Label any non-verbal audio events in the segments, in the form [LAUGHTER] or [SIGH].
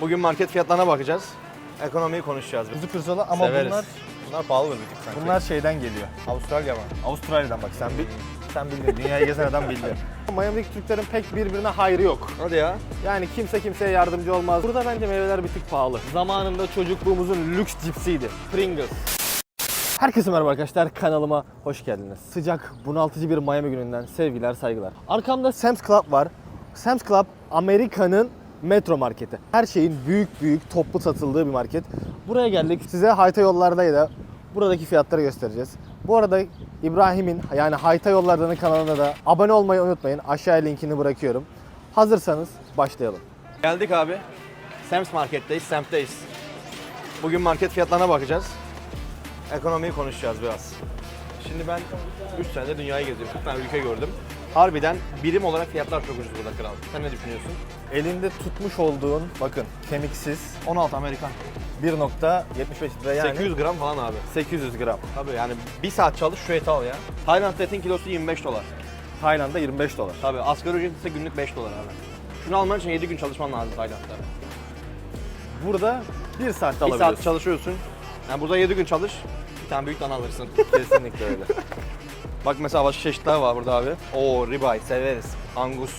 Bugün market fiyatlarına bakacağız. Ekonomiyi konuşacağız. biz. Kuzu pirzola ama Severiz. bunlar bunlar pahalı bir tık sanki. bunlar şeyden geliyor. Avustralya mı? Avustralya'dan bak sen bil, sen bildin. Dünyayı gezen adam bildi. [LAUGHS] Miami'deki Türklerin pek birbirine hayrı yok. Hadi ya. Yani kimse kimseye yardımcı olmaz. Burada bence meyveler bir tık pahalı. Zamanında çocukluğumuzun lüks cipsiydi. Pringles. Herkese merhaba arkadaşlar kanalıma hoş geldiniz. Sıcak, bunaltıcı bir Miami gününden sevgiler, saygılar. Arkamda Sam's Club var. Sam's Club Amerika'nın metro marketi. Her şeyin büyük büyük toplu satıldığı bir market. Buraya geldik. Size Hayta yollardaydı. Buradaki fiyatları göstereceğiz. Bu arada İbrahim'in yani Hayta Yollardan'ın kanalına da abone olmayı unutmayın. Aşağıya linkini bırakıyorum. Hazırsanız başlayalım. Geldik abi. Sam's Market'teyiz, Sam'teyiz. Bugün market fiyatlarına bakacağız. Ekonomiyi konuşacağız biraz. Şimdi ben 3 senede dünyayı geziyorum. 40 tane ülke gördüm. Harbiden birim olarak fiyatlar çok ucuz burada kral. Sen ne düşünüyorsun? Elinde tutmuş olduğun bakın kemiksiz 16 Amerikan. 1.75 lira yani 800 gram falan abi. 800 gram. Tabii yani bir saat çalış şu eti al ya. Tayland etin kilosu 25 dolar. Tayland'da 25 dolar. Tabii asgari ücret ise günlük 5 dolar abi. Şunu alman için 7 gün çalışman lazım Tayland'da. Burada 1 saatte Bir alabiliyorsun. saat çalışıyorsun. Yani burada 7 gün çalış. Bir tane büyük dana alırsın. [LAUGHS] Kesinlikle öyle. Bak mesela başka çeşitler var burada abi. Oo ribeye severiz. Angus.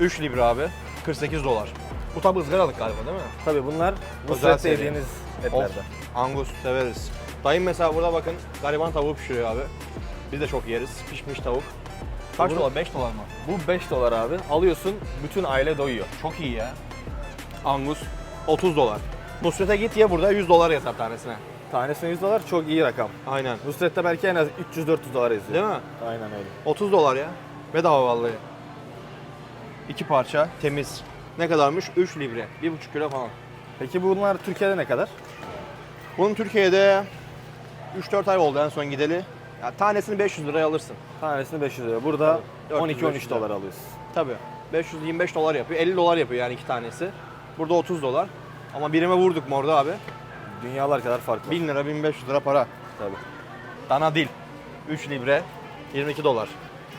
3 libra abi. 48 dolar. Bu tabi ızgaralık galiba değil mi? Tabii bunlar Özel Nusret'te seri. yediğiniz etlerden. Of. Angus severiz. Dayım mesela burada bakın gariban tavuğu pişiriyor abi. Biz de çok yeriz. Pişmiş tavuk. Kaç Bunu- dolar? 5 dolar mı? Bu 5 dolar abi. Alıyorsun bütün aile doyuyor. Çok iyi ya. Angus 30 dolar. Nusret'e git ye burada 100 dolar hesap tanesine. Tanesine 100 dolar çok iyi rakam. Aynen. Nusret'te belki en az 300-400 dolar yazıyor. Değil mi? Aynen öyle. 30 dolar ya. Bedava vallahi. İki parça temiz. Ne kadarmış? 3 libre. 1,5 kilo falan. Peki bunlar Türkiye'de ne kadar? Bunun Türkiye'de 3-4 ay oldu en son gideli. Ya tanesini 500 liraya alırsın. Tanesini 500 lira. Burada Tabii, 12-13 400 dolar alıyorsun. Tabii. 525 dolar yapıyor. 50 dolar yapıyor yani iki tanesi. Burada 30 dolar. Ama birime vurduk mu orada abi? Dünyalar kadar fark var. 1000 lira 1500 lira para. Tabii. Dana dil. 3 libre 22 dolar.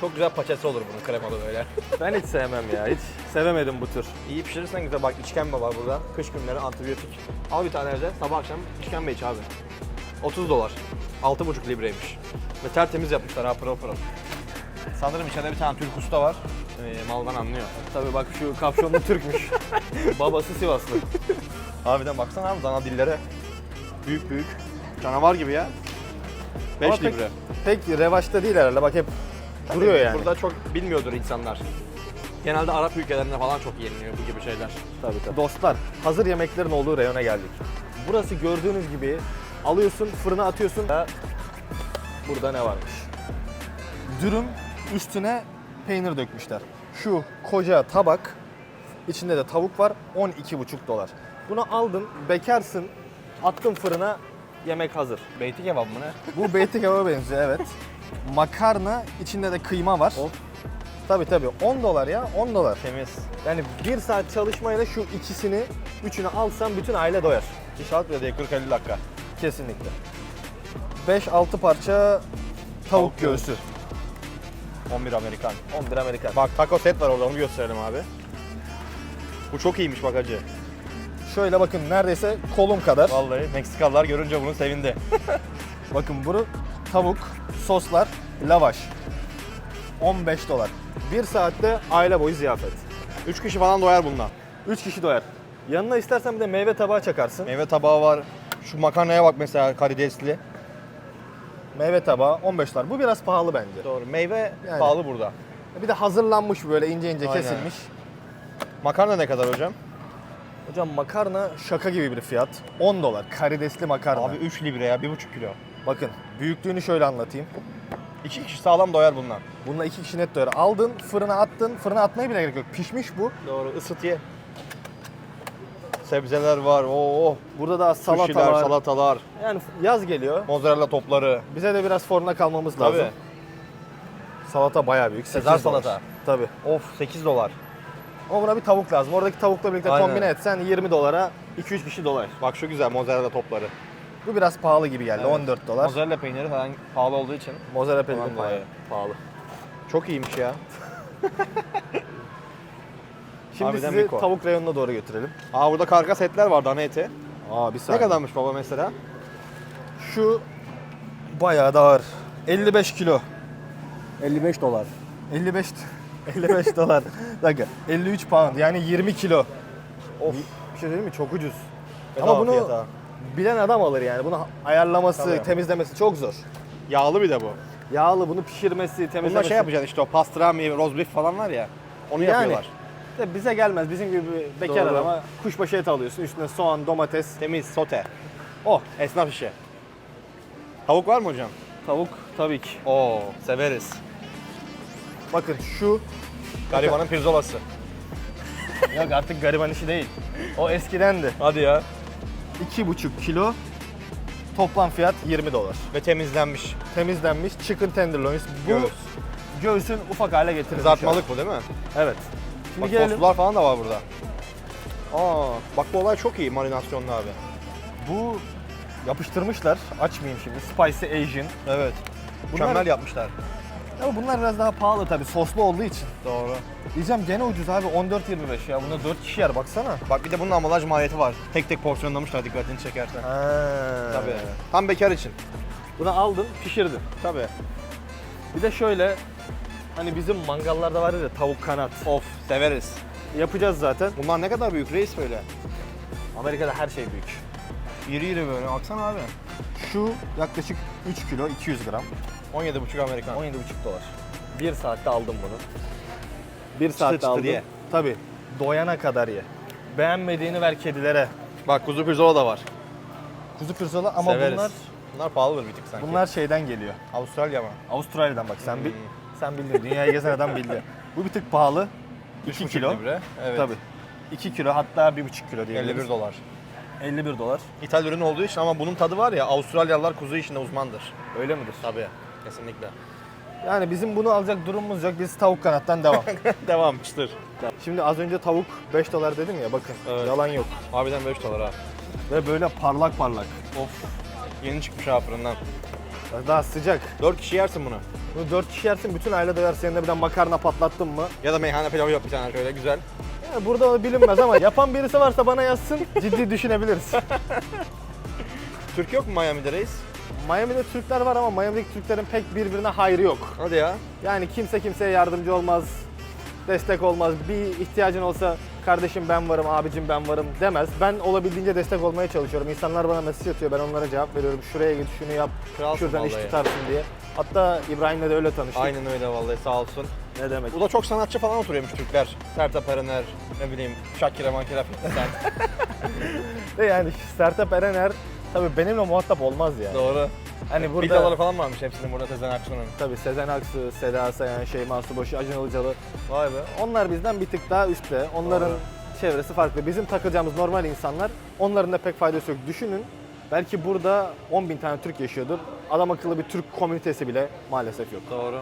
Çok güzel paçası olur bunun kremalı böyle. [LAUGHS] Ben hiç sevmem ya. Hiç sevemedim bu tür. İyi pişirirsen güzel. Bak işkembe var burada. Kış günleri antibiyotik. Al bir tane evde sabah akşam işkembe iç abi. 30 dolar. 6,5 libreymiş. Ve tertemiz yapmışlar ha pırıl pırıl. Sanırım içeride bir tane Türk usta var. Ee, maldan anlıyor. Tabii bak şu kapşonlu [LAUGHS] Türkmüş. Babası Sivaslı. Harbiden baksana abi dana dillere. Büyük büyük. Canavar gibi ya. 5 Ama pek- libre. Pek revaçta değil herhalde. Bak hep duruyor yani. Burada çok bilmiyordur insanlar. Genelde Arap ülkelerinde falan çok yeniliyor bu gibi şeyler. Tabii tabii. Dostlar, hazır yemeklerin olduğu reyona geldik. Burası gördüğünüz gibi alıyorsun, fırına atıyorsun. Da Burada ne varmış? Dürüm üstüne peynir dökmüşler. Şu koca tabak, içinde de tavuk var, 12,5 dolar. Bunu aldın, bekarsın, attın fırına, yemek hazır. Beyti kebap mı ne? Bu beyti kebaba benziyor evet. Makarna, içinde de kıyma var. Of. Tabii tabii 10 dolar ya 10 dolar. Temiz. Yani bir saat çalışmayla şu ikisini, üçünü alsan bütün aile doyar. 2 saat bile değil 40-50 dakika. Kesinlikle. 5-6 parça tavuk göğsü. 11 Amerikan. 11 Amerikan. Bak taco set var orada onu gösterelim abi. Bu çok iyiymiş bak hacı. Şöyle bakın neredeyse kolum kadar. Vallahi Meksikalılar görünce bunu sevindi. [LAUGHS] Bakın bunu tavuk, soslar, lavaş. 15 dolar. Bir saatte aile boyu ziyafet. 3 kişi falan doyar bundan. 3 kişi doyar. Yanına istersen bir de meyve tabağı çakarsın. Meyve tabağı var. Şu makarnaya bak mesela karidesli. Meyve tabağı 15 dolar. Bu biraz pahalı bence. Doğru. Meyve Yani. pahalı burada. Bir de hazırlanmış böyle ince ince Aynen. kesilmiş. Makarna ne kadar hocam? Hocam makarna şaka gibi bir fiyat. 10 dolar. Karidesli makarna. Abi 3 libre ya 1,5 kilo. Bakın büyüklüğünü şöyle anlatayım. 2 kişi sağlam doyar bundan. Bununla iki kişi net doyar. Aldın, fırına attın. Fırına atmaya bile gerek yok. Pişmiş bu. Doğru ısıt ye. Sebzeler var. Oo, Burada da salata Suşiler, var. salatalar, Yani yaz geliyor. mozzarella topları. Bize de biraz forna kalmamız lazım. Tabii. Salata bayağı büyük. Sezar 8 dolar. salata. Tabii. Of 8 dolar. Ama buna bir tavuk lazım. Oradaki tavukla birlikte Aynen. kombine etsen 20 dolara 2-3 kişi dolar. Bak şu güzel mozzarella topları. Bu biraz pahalı gibi geldi. Evet. 14 dolar. Mozzarella peyniri falan pahalı olduğu için. Mozzarella peyniri dolayı. pahalı. Çok iyiymiş ya. [LAUGHS] Şimdi Harbiden sizi Miko. tavuk reyonuna doğru götürelim. Aa burada karkas etler var dana eti. Aa bir Ne saniye. kadarmış baba mesela? Şu bayağı da ağır. 55 kilo. 55 dolar. 55 55 [LAUGHS] dolar. Dakika. 53 pound yani 20 kilo. Of. Bir şey söyleyeyim mi? Çok ucuz. Bedava Ama bunu fiyata. Bilen adam alır yani. Bunu ayarlaması, Tabii. temizlemesi çok zor. Yağlı bir de bu. Yağlı bunu pişirmesi, temizlemesi. Bunlar şey yapacaksın işte o pastrami, roast beef falan var ya. Onu Yani. yapıyorlar. De bize gelmez. Bizim gibi bekar Doğru. adama kuşbaşı et alıyorsun. Üstüne soğan, domates. Temiz, sote. Oh. Esnaf işi. Tavuk var mı hocam? Tavuk tabii ki. Oo, severiz. Bakın şu Garibanın pirzolası. Yok artık gariban işi değil. O eskidendi. Hadi ya. 2,5 kilo. Toplam fiyat 20 dolar. Ve temizlenmiş. Temizlenmiş chicken tenderloins. Bu Göğüs. göğsün ufak hale getirilmiş. Kızartmalık bu değil mi? Evet. Şimdi Bak gelelim. soslular falan da var burada. Aa, bak bu olay çok iyi marinasyonlu abi. Bu yapıştırmışlar. Açmayayım şimdi. Spicy Asian. Evet. Bunlar- Mükemmel yapmışlar. Ama bunlar biraz daha pahalı tabii soslu olduğu için. Doğru. Diyeceğim gene ucuz abi 14.25 ya. Bunda 4 kişi yer baksana. Bak bir de bunun ambalaj maliyeti var. Tek tek porsiyonlamışlar dikkatini çekersen. Ha. Tabii. Tam bekar için. Bunu aldın, pişirdin. Tabii. Bir de şöyle hani bizim mangallarda var ya tavuk kanat. Of severiz. Yapacağız zaten. Bunlar ne kadar büyük reis böyle. Amerika'da her şey büyük. İri iri böyle. Baksana abi. Şu yaklaşık 3 kilo 200 gram. 17,5 Amerikan. 17,5 dolar. 1 saatte aldım bunu. 1 saatte çıtır aldım. ye. Tabii. Doyana kadar ye. Beğenmediğini ver kedilere. Bak kuzu pirzola da var. Kuzu pirzola ama Severiz. bunlar Bunlar pahalıdır bir tık sanki. bunlar şeyden geliyor. Avustralya mı? Avustralya'dan bak sen bil, Hmm. sen bildin. Dünyayı gezen adam bildi. [LAUGHS] Bu bir tık pahalı. 2 3,5 kilo. libre. Evet. Tabii. 2 kilo hatta 1,5 kilo diyebiliriz. 51 dolar. 51 dolar. İthal ürün olduğu için ama bunun tadı var ya Avustralyalılar kuzu işinde uzmandır. Öyle midir? Tabii. Kesinlikle. Yani bizim bunu alacak durumumuz yok. Biz tavuk kanattan devam. [LAUGHS] Devam çıtır. Şimdi az önce tavuk 5 dolar dedim ya bakın. Evet. Yalan yok. Harbiden 5 dolar ha. Ve böyle parlak parlak. Of. Yeni çıkmış ha fırından. Daha sıcak. 4 kişi yersin bunu. Bunu 4 kişi yersin bütün aile doyar. Yanında bir de makarna patlattın mı? Ya da meyhane pilavı yap bir tane şöyle güzel. Yani burada o bilinmez ama yapan birisi varsa bana yazsın. Ciddi düşünebiliriz. [LAUGHS] Türk yok mu Miami'de reis? Miami'de Türkler var ama Miami'deki Türklerin pek birbirine hayrı yok. Hadi ya. Yani kimse kimseye yardımcı olmaz, destek olmaz. Bir ihtiyacın olsa kardeşim ben varım, abicim ben varım demez. Ben olabildiğince destek olmaya çalışıyorum. İnsanlar bana mesaj atıyor, ben onlara cevap veriyorum. Şuraya git, şunu yap, Kralsın şuradan iş vallahi. tutarsın diye. Hatta İbrahim'le de öyle tanıştık. Aynen öyle vallahi sağ olsun. Ne demek? Bu da çok sanatçı falan oturuyormuş Türkler. Sertab Erener, ne bileyim Şakira Mankira sen. [LAUGHS] Ve yani Sertab Erener tabii benimle muhatap olmaz ya. Doğru. Hani burada Villaları falan varmış hepsinin burada Tezen Aksu'nun. tabii Sezen Aksu, Seda Sayan, Şeyma Subaşı, Acun Ilıcalı. Vay be. Onlar bizden bir tık daha üstte. Onların Doğru. çevresi farklı. Bizim takılacağımız normal insanlar. Onların da pek faydası yok. Düşünün. Belki burada 10 bin tane Türk yaşıyordur. Adam akıllı bir Türk komünitesi bile maalesef yok. Doğru.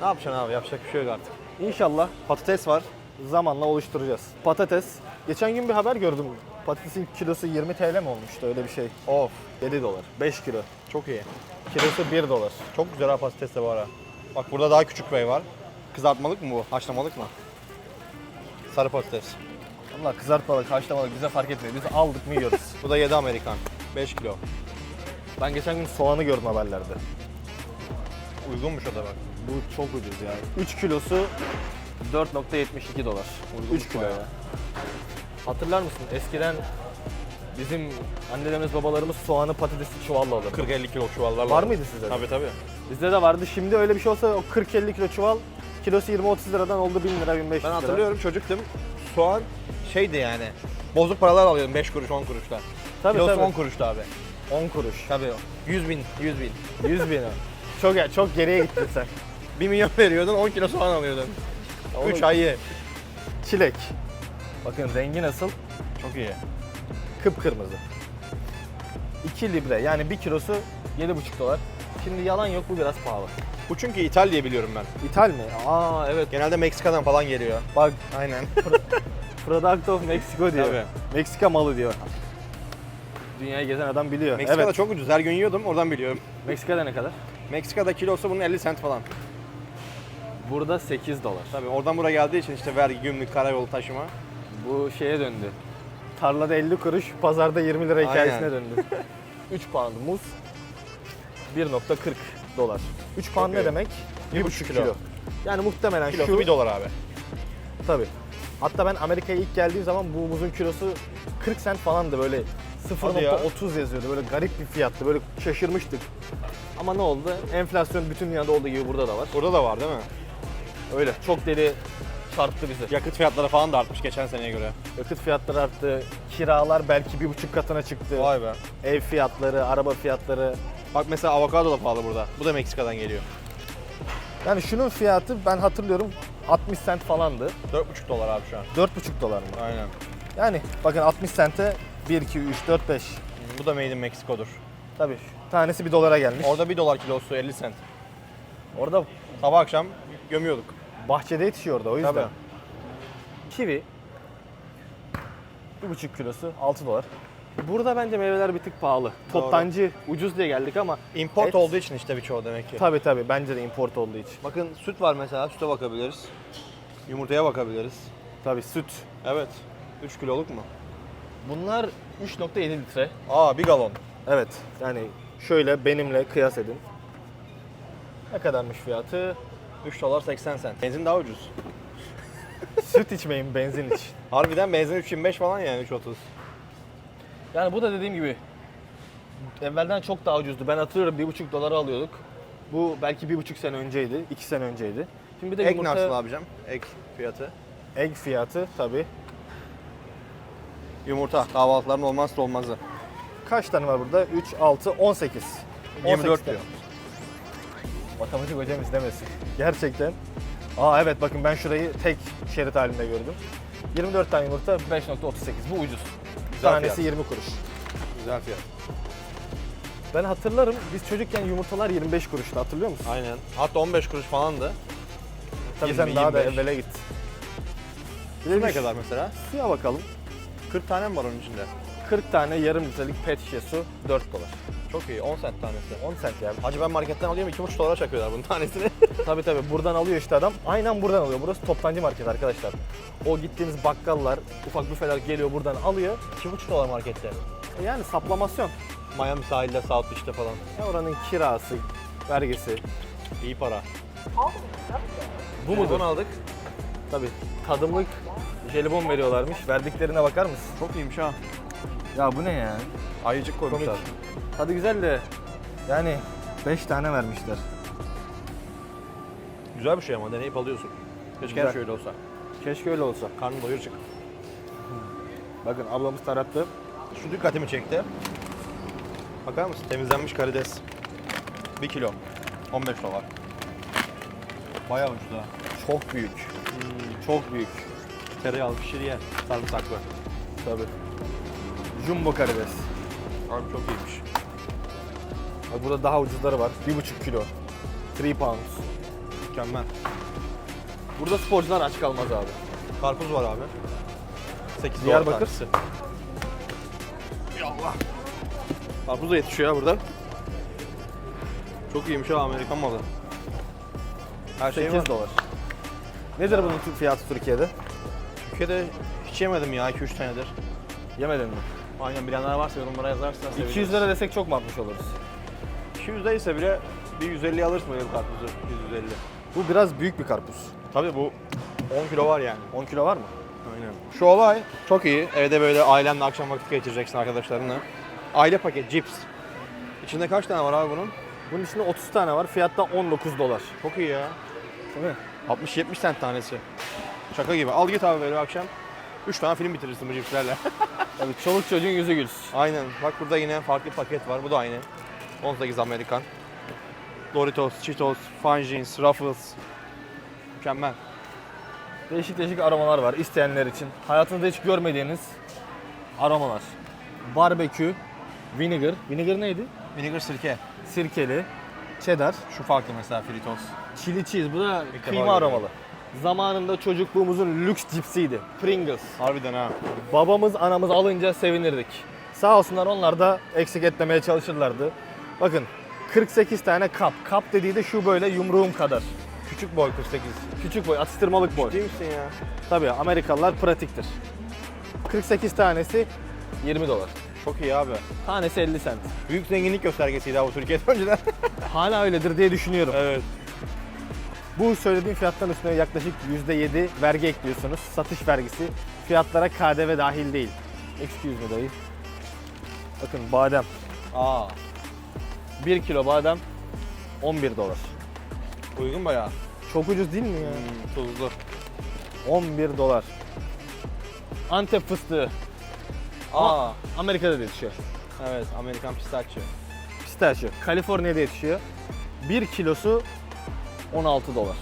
Ne yapacaksın abi? Yapacak bir şey yok artık. İnşallah Patates var. zamanla oluşturacağız. Patates. Geçen gün bir haber gördüm. Patatesin kilosu 20 TL mi olmuştu öyle bir şey? Of. 7 dolar. 5 kilo. Çok iyi. Kilosu 1 dolar. Çok güzel ha patates de var ha. Bak burada daha küçük bey var. Kızartmalık mı bu? Haşlamalık mı? Sarı patates. Allah kızartmalık, haşlamalık bize fark etmiyor. Biz aldık mı yiyoruz. [LAUGHS] Bu da 7 Amerikan. 5 kilo. ben geçen gün soğanı gördüm haberlerde. Uygunmuş o da bak. Bu çok ucuz yani. 3 kilosu 4.72 dolar. 3 kilo ya. Hatırlar mısın? Eskiden bizim annelerimiz babalarımız soğanı patatesi çuvalla alırdı. 40-50 kilo çuvallarla. Var mıydı sizde? de? Tabii tabii. Bizde de vardı. Şimdi öyle bir şey olsa o 40-50 kilo çuval kilosu 20-30 liradan oldu 1000 lira 1500 Ben lira. hatırlıyorum çocuktum. Soğan şeydi yani. Bozuk paralar alıyordum 5 kuruş 10 kuruşlar. Tabii Kilosu tabii. 10 kuruştu abi. 10 kuruş. Tabii. 100 bin, 100 bin. 100 bin. o. Çok çok geriye gittin sen. 1 milyon veriyordun 10 kilo soğan alıyordun. Oğlum, 3 ay ye. Çilek. Bakın rengi nasıl? Çok iyi. Kıpkırmızı. 2 libre yani 1 kilosu 7,5 dolar. Şimdi yalan yok bu biraz pahalı. Bu çünkü ithal diye biliyorum ben. İthal mi? Aa evet. Genelde Meksika'dan falan geliyor. Bak Aynen. [LAUGHS] product of Mexico diyor. Tabii. Meksika malı diyor. Dünyayı gezen adam biliyor. Meksika'da evet. çok ucuz. Her gün yiyordum oradan biliyorum. Meksika'da ne kadar? Meksika'da kilosu bunun 50 cent falan. Burada 8 dolar. Tabii oradan buraya geldiği için işte vergi, gümrük, karayolu taşıma. Bu şeye döndü. Tarlada 50 kuruş, pazarda 20 lira hikayesine Aynen. döndü. [LAUGHS] 3 pound muz 1.40 dolar. 3 pound ne iyi. demek? 1.5 kilo. kilo. Yani muhtemelen Kilosu şu 1 dolar abi. tabii. Hatta ben Amerika'ya ilk geldiğim zaman bu muzun kilosu 40 cent falandı böyle Hadi ya. 0.30 yazıyordu. Böyle garip bir fiyattı. Böyle şaşırmıştık. Ama ne oldu? Enflasyon bütün dünyada olduğu gibi burada da var. Burada da var değil mi? Öyle. Çok deli çarptı bizi. Yakıt fiyatları falan da artmış geçen seneye göre. Yakıt fiyatları arttı. Kiralar belki bir buçuk katına çıktı. Vay be. Ev fiyatları, araba fiyatları. Bak mesela avokado da pahalı burada. Bu da Meksika'dan geliyor. Yani şunun fiyatı ben hatırlıyorum 60 cent falandı. 4,5 dolar abi şu an. 4,5 dolar mı? Aynen. Yani bakın 60 sente 1, 2, 3, 4, 5. Bu da made in Mexico'dur. Tabii tanesi 1 dolara gelmiş. Orada 1 dolar kilosu 50 cent. Orada Sabah akşam gömüyorduk. Bahçede yetişiyor orada o yüzden. Tabii. Kivi 1,5 kilosu 6 dolar. Burada bence meyveler bir tık pahalı. Toptancı ucuz diye geldik ama Import Et- olduğu için işte birçoğu demek ki. tabii tabii bence de import olduğu için. Bakın süt var mesela. Süte bakabiliriz. Yumurtaya bakabiliriz. Tabii süt. Evet. 3 kiloluk mu? Bunlar 3.7 litre. Aa 1 galon. Evet yani şöyle benimle kıyas edin. Ne kadarmış fiyatı? 3 dolar 80 cent. Benzin daha ucuz. [LAUGHS] Süt içmeyin benzin iç. Harbiden benzin 3.25 falan yani 3.30. Yani bu da dediğim gibi evvelden çok daha ucuzdu. Ben hatırlıyorum 1,5 dolara alıyorduk. Bu belki 1,5 sene önceydi, 2 sene önceydi. Şimdi bir de Ek yumurta, nasıl abicam? Ek fiyatı. egg fiyatı tabii. Yumurta kahvaltıların olmazsa olmazı. Kaç tane var burada? 3, 6, 18. 24 18 diyor. Matematik hocam izlemesin. Gerçekten. Aa evet bakın ben şurayı tek şerit halinde gördüm. 24 tane yumurta 5.38. Bu ucuz. Güzel Tanesi fiyat. 20 kuruş. Güzel fiyat. Ben hatırlarım biz çocukken yumurtalar 25 kuruştu hatırlıyor musun? Aynen. Hatta 15 kuruş falandı. Tabii 20, sen daha da 25. evvele git. Bir de ne kadar mesela? suya bakalım. 40 tane mi var onun içinde? 40 tane yarım litrelik pet şişe su 4 dolar. Çok iyi. 10 cent tanesi. 10 cent yani. Hacı ben marketten alıyorum 2,5 dolara çakıyorlar bunun tanesini. [LAUGHS] tabii tabii buradan alıyor işte adam. Aynen buradan alıyor. Burası toptancı market arkadaşlar. O gittiğiniz bakkallar, ufak büfeler geliyor buradan alıyor. 2,5 dolar markette. E Yani saplamasyon. Miami sahilde, South Beach'te falan. Ya oranın kirası, vergisi. İyi para. Bu mudur? Telefon aldık. Tabii. Tadımlık jelibon veriyorlarmış. Verdiklerine bakar mısın? Çok iyiymiş ha. Ya bu ne ya? Ayıcık koymuşlar. Komik. Tadı güzel de yani 5 tane vermişler. Güzel bir şey ama deneyip alıyorsun. Keşke Güzel. her şöyle olsa. Keşke öyle olsa. Karnın doyuracak. Bakın ablamız tarattı. Şu dikkatimi çekti. Bakar mısın? Temizlenmiş karides. 1 kilo. 15 dolar. Bayağı ucuz ha. Çok büyük. Çok büyük. Tereyağlı pişiriye. Sarımsaklı. Tabii. Jumbo karides. Abi çok iyiymiş. Bak burada daha ucuzları var. 1,5 kilo. 3 pounds. Mükemmel. Burada sporcular aç kalmaz abi. Karpuz var abi. 8 dolar Diyarbakır. tanesi. Yallah. Karpuz da yetişiyor ya burada. Çok iyiymiş ha Amerikan malı. Her şey 8 var. dolar. Nedir bunun fiyatı Türkiye'de? Türkiye'de hiç yemedim ya 2-3 senedir. Yemedin mi? Aynen bilenler varsa yorumlara yazarsa seviniriz. 200 lira desek çok mu atmış oluruz? 200 değilse bile bir 150 alırsın böyle bir karpuzu. 150. Bu biraz büyük bir karpuz. Tabii bu 10 kilo var yani. 10 kilo var mı? Aynen. Şu olay çok iyi. Evde böyle ailenle akşam vakit geçireceksin arkadaşlarınla. Aile paket cips. İçinde kaç tane var abi bunun? Bunun içinde 30 tane var. Fiyatta 19 dolar. Çok iyi ya. Değil mi? 60-70 cent tanesi. Şaka gibi. Al git abi böyle akşam. 3 tane film bitirirsin bu cipslerle. [LAUGHS] Tabii çoluk çocuğun yüzü gülsün. Aynen. Bak burada yine farklı paket var. Bu da aynı. 18 Amerikan. Doritos, Cheetos, Fungins, Ruffles. Mükemmel. Değişik değişik aromalar var isteyenler için. Hayatınızda hiç görmediğiniz aromalar. Barbekü, vinegar. Vinegar neydi? Vinegar sirke. Sirkeli, cheddar, Şu farklı mesela Fritos. chili cheese. Bu da defa kıyma görüyorum. aromalı. Zamanında çocukluğumuzun lüks cipsiydi. Pringles. Harbiden ha. Babamız anamız alınca sevinirdik. Sağ olsunlar onlar da eksik etmemeye çalışırlardı. Bakın 48 tane kap. Kap dediği de şu böyle yumruğum kadar. Küçük boy 48. Küçük boy, atıştırmalık boy. Ciddi misin ya? Tabii Amerikalılar pratiktir. 48 tanesi 20 dolar. Çok iyi abi. Tanesi 50 sent. Büyük zenginlik göstergesiydi abi Türkiye'de önceden. [LAUGHS] Hala öyledir diye düşünüyorum. evet. Bu söylediğim fiyattan üstüne yaklaşık %7 vergi ekliyorsunuz. Satış vergisi. Fiyatlara KDV dahil değil. Excuse me dayı. Bakın badem. Aa, 1 kilo badem 11 dolar. uygun bayağı. Çok ucuz değil mi ya? Hmm, tuzlu. 11 dolar. Antep fıstığı. Aa, Amerika'da da yetişiyor. evet Amerikan pistachio. Pistachio. Kaliforniya'da yetişiyor. 1 kilosu 16 dolar.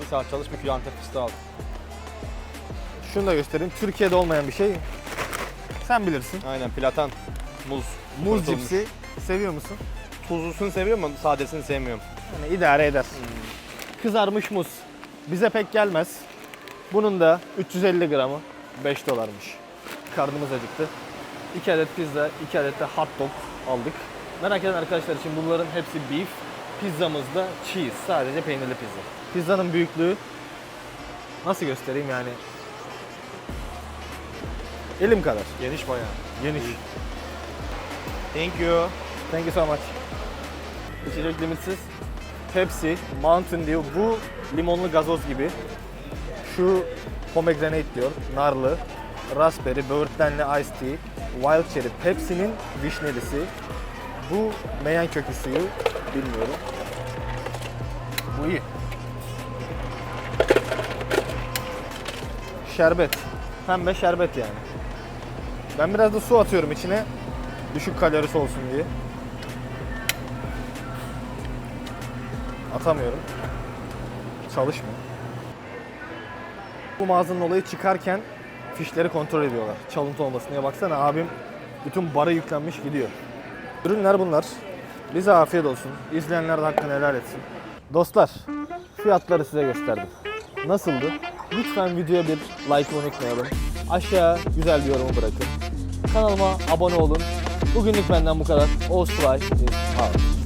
Bir saat çalış bir kilo antep fıstığı al. Şunu da göstereyim. Türkiye'de olmayan bir şey. Sen bilirsin. Aynen platan, muz. Muz kurutulmuş. cipsi seviyor musun? Tuzlusunu seviyorum ama sadesini sevmiyorum. Yani idare eder. Kızarmış muz. Bize pek gelmez. Bunun da 350 gramı 5 dolarmış. Karnımız acıktı. 2 adet pizza, 2 adet de hot dog aldık. Merak eden arkadaşlar için bunların hepsi beef. Pizzamız da cheese. Sadece peynirli pizza. Pizzanın büyüklüğü nasıl göstereyim yani? Elim kadar. Geniş bayağı. Geniş. Thank you. Thank you so much. İçecek limitsiz. Pepsi, Mountain Dew. Bu limonlu gazoz gibi. Şu pomegranate diyor. Narlı. Raspberry, böğürtlenli iced tea. Wild cherry. Pepsi'nin vişnelisi. Bu meyan kökü suyu. Bilmiyorum. Bu iyi. Şerbet. Pembe şerbet yani. Ben biraz da su atıyorum içine. Düşük kalorisi olsun diye. Atamıyorum. Çalışmıyor. Bu mağazanın olayı çıkarken fişleri kontrol ediyorlar. Çalıntı olmasın diye. Baksana abim bütün bara yüklenmiş gidiyor. Ürünler bunlar. Bize afiyet olsun. İzleyenler de hakkını helal etsin. Dostlar, fiyatları size gösterdim. Nasıldı? Lütfen videoya bir like unutmayalım. Aşağı güzel bir yorum bırakın. Kanalıma abone olun. Bugünlük benden bu kadar. Fly is out.